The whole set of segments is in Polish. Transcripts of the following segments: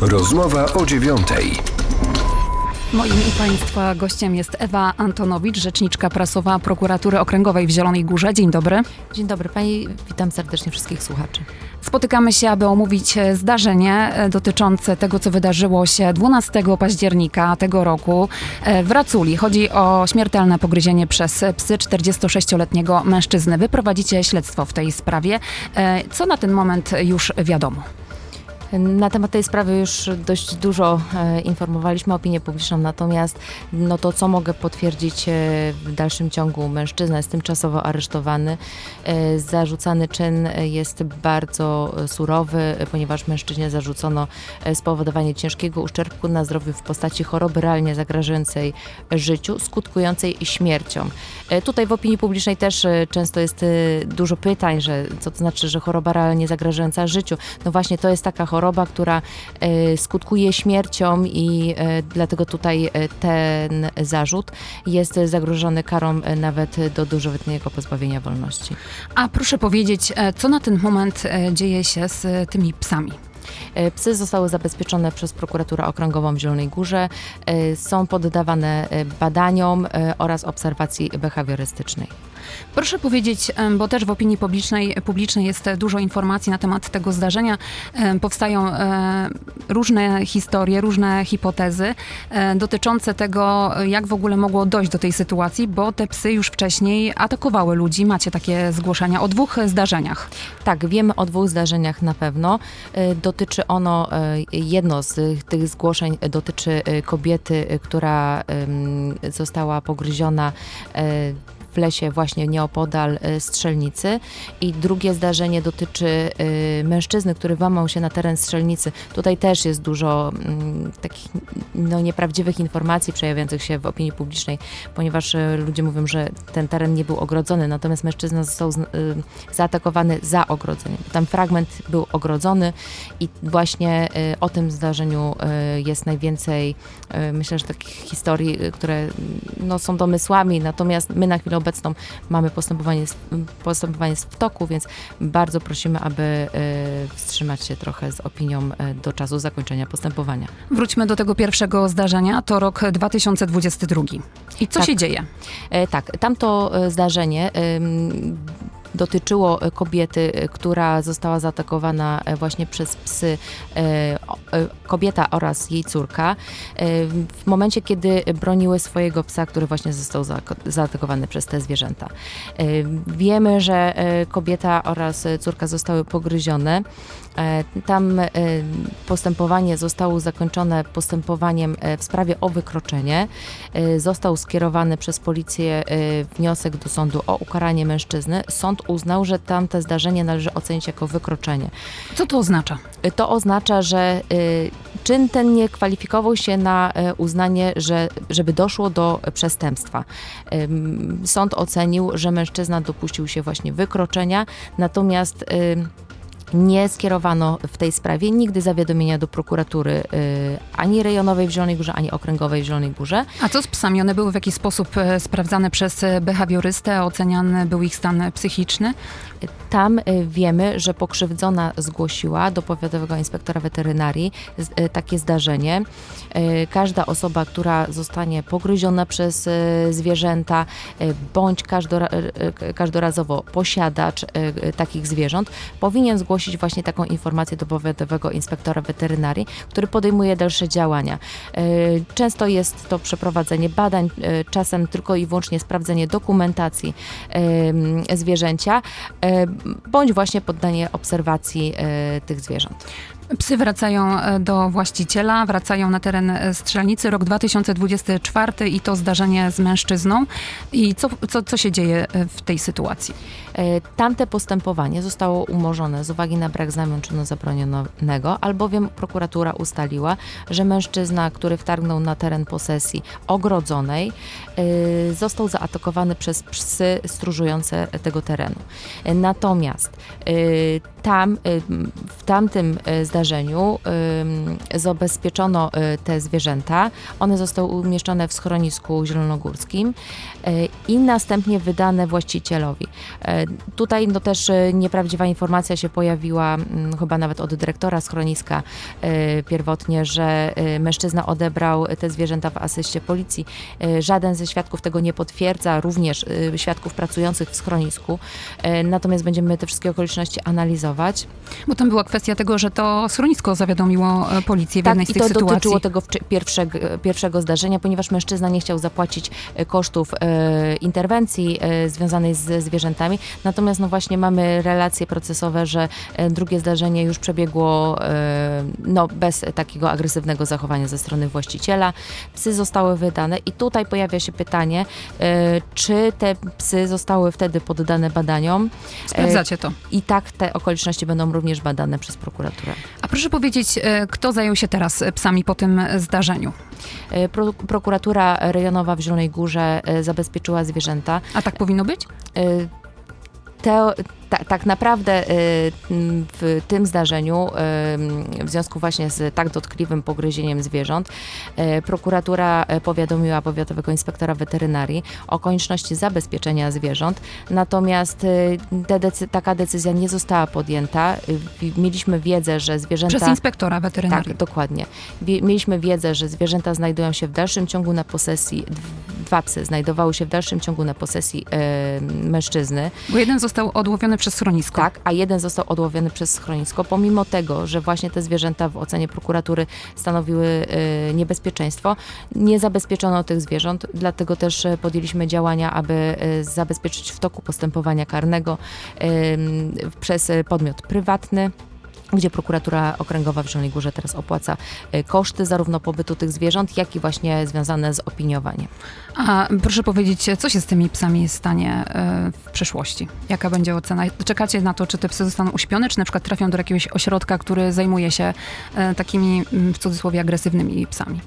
Rozmowa o dziewiątej. Moim i Państwa gościem jest Ewa Antonowicz, rzeczniczka prasowa prokuratury okręgowej w Zielonej Górze. Dzień dobry. Dzień dobry Pani, witam serdecznie wszystkich słuchaczy. Spotykamy się, aby omówić e, zdarzenie e, dotyczące tego, co wydarzyło się 12 października tego roku e, w Raculi. Chodzi o śmiertelne pogryzienie przez psy 46-letniego mężczyzny. Wy prowadzicie śledztwo w tej sprawie. Co na ten moment już wiadomo? Na temat tej sprawy już dość dużo e, informowaliśmy opinię publiczną, natomiast no to, co mogę potwierdzić e, w dalszym ciągu, mężczyzna jest tymczasowo aresztowany. E, zarzucany czyn jest bardzo surowy, ponieważ mężczyźnie zarzucono spowodowanie ciężkiego uszczerbku na zdrowiu w postaci choroby realnie zagrażającej życiu, skutkującej śmiercią. Tutaj w opinii publicznej też często jest dużo pytań, że co to znaczy, że choroba realnie zagrażająca życiu. No właśnie to jest taka choroba, która e, skutkuje śmiercią i e, dlatego tutaj e, ten zarzut jest zagrożony karą nawet do dożywotniego pozbawienia wolności. A proszę powiedzieć, co na ten moment dzieje się z tymi psami? Psy zostały zabezpieczone przez prokuraturę okręgową w Zielonej Górze, są poddawane badaniom oraz obserwacji behawiorystycznej. Proszę powiedzieć, bo też w opinii publicznej, publicznej jest dużo informacji na temat tego zdarzenia. Powstają e, różne historie, różne hipotezy e, dotyczące tego, jak w ogóle mogło dojść do tej sytuacji, bo te psy już wcześniej atakowały ludzi. Macie takie zgłoszenia o dwóch zdarzeniach. Tak, wiemy o dwóch zdarzeniach na pewno. E, Dotyczy ono, jedno z tych zgłoszeń dotyczy kobiety, która została pogryziona w lesie właśnie nieopodal e, strzelnicy i drugie zdarzenie dotyczy e, mężczyzny, który włamał się na teren strzelnicy. Tutaj też jest dużo mm, takich no, nieprawdziwych informacji przejawiających się w opinii publicznej, ponieważ e, ludzie mówią, że ten teren nie był ogrodzony, natomiast mężczyzna został y, zaatakowany za ogrodzeniem. Tam fragment był ogrodzony i właśnie y, o tym zdarzeniu y, jest najwięcej, y, myślę, że takich historii, y, które y, no, są domysłami, natomiast my na chwilę obecną mamy postępowanie, postępowanie jest w toku, więc bardzo prosimy, aby y, wstrzymać się trochę z opinią y, do czasu zakończenia postępowania. Wróćmy do tego pierwszego zdarzenia. To rok 2022. I co Tak. się dzieje? E, Tak, tamto e, zdarzenie dotyczyło e, kobiety, e, która została zaatakowana e, właśnie przez psy, kobieta oraz jej córka, w momencie, kiedy broniły swojego psa, który właśnie został zaatakowany przez te zwierzęta. Wiemy, że kobieta oraz córka zostały pogryzione. E, Tam e, postępowanie zostało zakończone postępowaniem e, w sprawie o wykroczenie. Został skierowany przez policję wniosek do sądu o ukaranie mężczyzny. Sąd uznał, że tamte zdarzenie należy ocenić jako wykroczenie. Co to oznacza? To oznacza, że czyn ten nie kwalifikował się na uznanie, że, żeby doszło do przestępstwa. Sąd ocenił, że mężczyzna dopuścił się właśnie wykroczenia, natomiast nie skierowano w tej sprawie nigdy zawiadomienia do prokuratury y, ani rejonowej w Zielonej Górze, ani okręgowej w Zielonej Górze. A co z psami? One były w jakiś sposób e, sprawdzane przez e, behawiorystę, oceniany był ich stan psychiczny? Tam y, wiemy, że pokrzywdzona zgłosiła do powiatowego inspektora weterynarii takie zdarzenie. Każda osoba, która zostanie pogryziona przez zwierzęta, bądź każdora, każdorazowo posiadacz takich zwierząt, powinien zgłosić właśnie taką informację do powiatowego inspektora weterynarii, który podejmuje dalsze działania. Y, Często jest to przeprowadzenie badań, y, czasem tylko i wyłącznie sprawdzenie dokumentacji y, zwierzęcia, bądź właśnie poddanie obserwacji tych zwierząt. Psy wracają e, do właściciela, wracają na teren e, strzelnicy. Rok 2024 i to zdarzenie z mężczyzną. I co, co, co się dzieje e, w tej sytuacji? Tamte postępowanie zostało umorzone z uwagi na brak znamion czynu zabronionego, albowiem prokuratura ustaliła, że mężczyzna, który wtargnął na teren posesji ogrodzonej, został zaatakowany przez psy stróżujące tego terenu. Natomiast tam, w tamtym e, zdarzeniu zabezpieczono e, te zwierzęta. One zostały umieszczone w schronisku zielonogórskim e, i następnie wydane właścicielowi. E, Tutaj no też nieprawdziwa informacja się pojawiła chyba nawet od dyrektora schroniska pierwotnie, że mężczyzna odebrał te zwierzęta w asyście policji. Żaden ze świadków tego nie potwierdza, również świadków pracujących w schronisku. Natomiast będziemy te wszystkie okoliczności analizować. Bo tam była kwestia tego, że to schronisko zawiadomiło e, policję w Tak, jednej z tych to sytuacji. dotyczyło tego pierwszego, pierwszego zdarzenia, ponieważ mężczyzna nie chciał zapłacić e, kosztów e, interwencji e, związanej ze zwierzętami. Natomiast no właśnie mamy relacje procesowe, że e, drugie zdarzenie już przebiegło e, no, bez takiego agresywnego zachowania ze strony właściciela. Psy zostały wydane i tutaj pojawia się pytanie, e, czy te psy zostały wtedy poddane badaniom. Sprawdzacie to. I tak te okoliczności będą również badane przez prokuraturę. A proszę powiedzieć, e, kto zajął się teraz e, psami po tym e, zdarzeniu? Pro, prokuratura rejonowa w Zielonej Górze zabezpieczyła zwierzęta. A tak powinno być? Te, ta, tak naprawdę m, w tym zdarzeniu, e, w związku właśnie z tak dotkliwym pogryzieniem zwierząt, e, prokuratura powiadomiła powiatowego inspektora weterynarii o konieczności zabezpieczenia zwierząt. Natomiast decy- taka decyzja nie została podjęta. Mieliśmy wiedzę, że zwierzęta... Przez inspektora weterynarii. Tak, dokładnie. Mieliśmy wiedzę, że zwierzęta znajdują się w dalszym ciągu na posesji, dwa psy znajdowały się w dalszym ciągu na posesji mężczyzny, Bo jeden został odłowiony przez schronisko. tak, a jeden został odłowiony przez schronisko, pomimo tego, że właśnie te zwierzęta w ocenie prokuratury stanowiły e, niebezpieczeństwo, nie zabezpieczono tych zwierząt, dlatego też e, podjęliśmy działania, aby e, zabezpieczyć w toku postępowania karnego m, przez e, podmiot prywatny gdzie prokuratura okręgowa w Zielonej Górze teraz opłaca e, koszty zarówno pobytu tych zwierząt, jak i właśnie związane z opiniowaniem. A proszę powiedzieć, co się z tymi psami stanie e, w przyszłości? Jaka będzie ocena? Czekacie na to, czy te psy zostaną uśpione, czy na przykład trafią do jakiegoś ośrodka, który zajmuje się e, takimi mm, w cudzysłowie agresywnymi psami?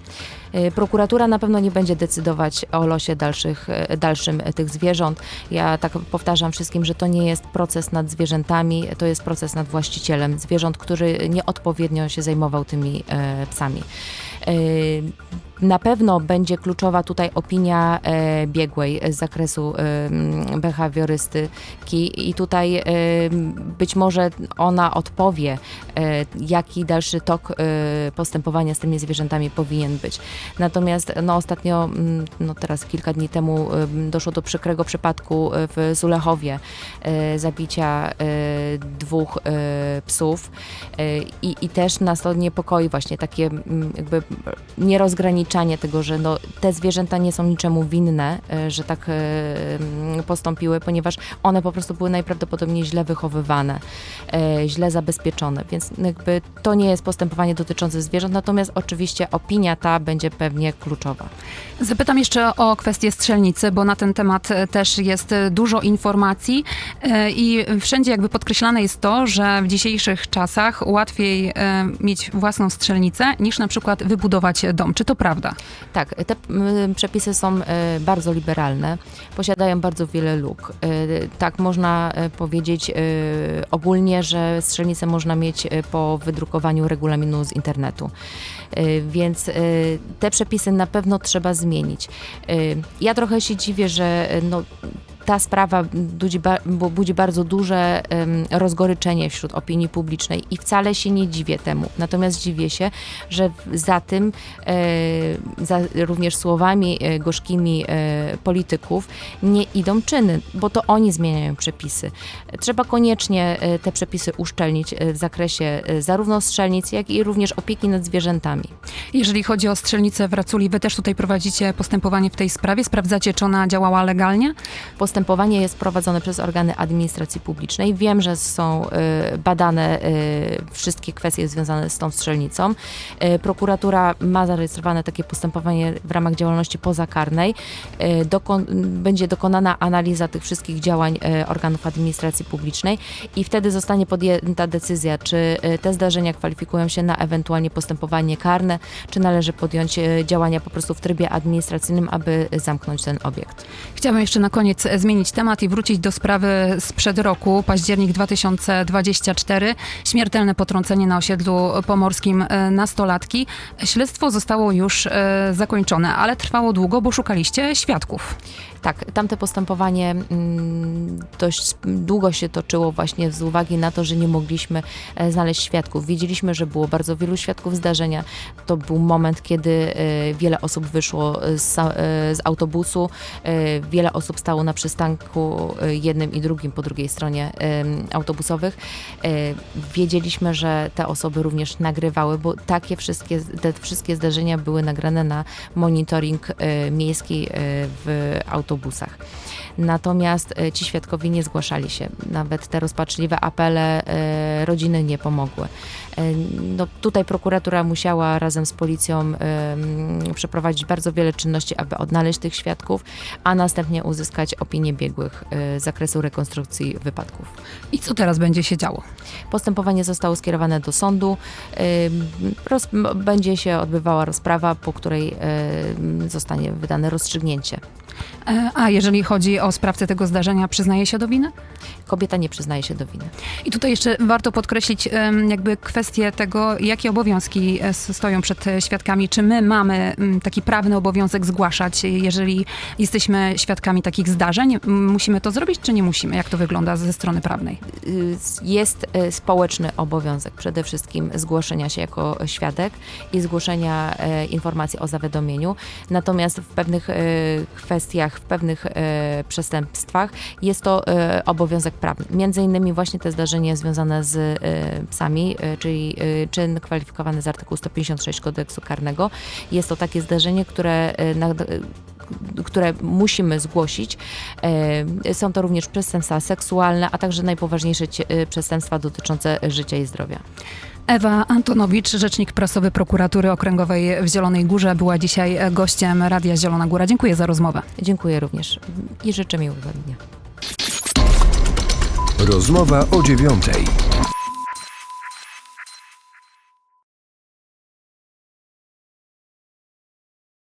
E, Prokuratura na pewno nie będzie decydować o losie dalszych, e, dalszym e, tych zwierząt. Ja tak powtarzam wszystkim, że to nie jest proces nad zwierzętami, to jest proces nad właścicielem zwierząt, który nieodpowiednio się zajmował tymi psami. E, Na pewno będzie kluczowa tutaj opinia e, biegłej z zakresu e, behawiorystyki i tutaj e, być może ona odpowie, e, jaki dalszy tok e, postępowania z tymi zwierzętami powinien być. Natomiast no, ostatnio, mm, no teraz kilka dni temu em, doszło do przykrego przypadku e, w Zulechowie e, zabicia e, dwóch e, psów E, i, i też nas to niepokoi właśnie takie jakby tego, że no, te zwierzęta nie są niczemu winne, e, że tak e, mm, postąpiły, ponieważ one po prostu były najprawdopodobniej źle wychowywane, e, źle zabezpieczone, więc jakby to nie jest postępowanie dotyczące zwierząt, natomiast oczywiście opinia ta będzie pewnie kluczowa. Zapytam jeszcze o kwestię strzelnicy, bo na ten temat też jest dużo informacji i wszędzie jakby podkreślane jest to, że w dzisiejszych czasach łatwiej mieć własną strzelnicę niż na przykład wybudować dom. Czy to prawda? Tak, te przepisy są e, bardzo liberalne, posiadają bardzo wiele luk. E, Tak można e, powiedzieć ogólnie, że strzelnicę można mieć po wydrukowaniu regulaminu z internetu. Więc te przepisy na pewno trzeba zmienić. Ja trochę się dziwię, że no, ta sprawa budzi, budzi bardzo duże rozgoryczenie wśród opinii publicznej i wcale się nie dziwię temu. Natomiast dziwię się, że za tym, e, za również słowami e, gorzkimi e, polityków nie idą czyny, bo to oni zmieniają przepisy. Trzeba koniecznie te przepisy uszczelnić w zakresie zarówno strzelnic, jak i również opieki nad zwierzętami. Jeżeli chodzi o strzelnicę w Raculi, wy też tutaj prowadzicie postępowanie w tej sprawie? Sprawdzacie, czy ona działała legalnie? Postępowanie jest prowadzone przez organy administracji publicznej. Wiem, że są y, badane y, wszystkie kwestie związane z tą strzelnicą. Y, Prokuratura ma zarejestrowane takie postępowanie w ramach działalności pozakarnej. Dokon, będzie dokonana analiza tych wszystkich działań organów administracji publicznej i wtedy zostanie podjęta decyzja, czy te zdarzenia kwalifikują się na ewentualnie postępowanie karne, czy należy podjąć działania po prostu w trybie administracyjnym, aby zamknąć ten obiekt. Chciałabym jeszcze na koniec e, zmienić temat i wrócić do sprawy sprzed roku, październik 2024. Śmiertelne potrącenie na osiedlu pomorskim e, nastolatki. Śledztwo zostało już e, zakończone, ale trwało długo, bo szukaliście świadków. Tak, tamte postępowanie mm, dość długo się toczyło właśnie z uwagi na to, że nie mogliśmy e, znaleźć świadków. Wiedzieliśmy, że było bardzo wielu świadków zdarzenia. To był moment, kiedy wiele osób wyszło z, z autobusu, wiele osób stało na przystanku e, jednym i drugim po drugiej stronie autobusowych. E, Wiedzieliśmy, że te osoby również nagrywały, bo takie wszystkie, te wszystkie zdarzenia były nagrane na monitoring e, miejski w autobusach. Natomiast ci świadkowie nie zgłaszali się. Nawet te rozpaczliwe apele rodziny nie pomogły. E, No, tutaj prokuratura musiała razem z policją przeprowadzić bardzo wiele czynności, aby odnaleźć tych świadków, a następnie uzyskać opinię biegłych e, z zakresu rekonstrukcji wypadków. I co teraz będzie się działo? Postępowanie zostało skierowane do sądu. Roz, będzie się odbywała rozprawa, po której ym, zostanie wydane rozstrzygnięcie. E, A jeżeli chodzi o sprawcę tego zdarzenia, przyznaje się do winy? Kobieta nie przyznaje się do winy. I tutaj jeszcze warto podkreślić jakby kwestię tego, jakie obowiązki e, stoją przed e, świadkami. Czy my mamy mm, taki prawny obowiązek zgłaszać, e, jeżeli jesteśmy świadkami takich zdarzeń? Musimy to zrobić, czy nie musimy? Jak to wygląda ze strony prawnej? Y, Jest społeczny obowiązek przede wszystkim zgłoszenia się jako świadek i zgłoszenia informacji o zawiadomieniu. Natomiast w pewnych kwestiach, w pewnych przestępstwach jest to obowiązek prawny. Między innymi właśnie te zdarzenie związane z psami, e, czyli e, czyn kwalifikowany z artykułu 156 kodeksu karnego. Jest to takie zdarzenie, które e, na, które musimy zgłosić. Są to również przestępstwa seksualne, a także najpoważniejsze przestępstwa dotyczące życia i zdrowia. Ewa Antonowicz, rzecznik prasowy prokuratury okręgowej w Zielonej Górze, była dzisiaj e, gościem Radia Zielona Góra. Dziękuję za rozmowę. Dziękuję również i życzę miłego dnia. Rozmowa o dziewiątej.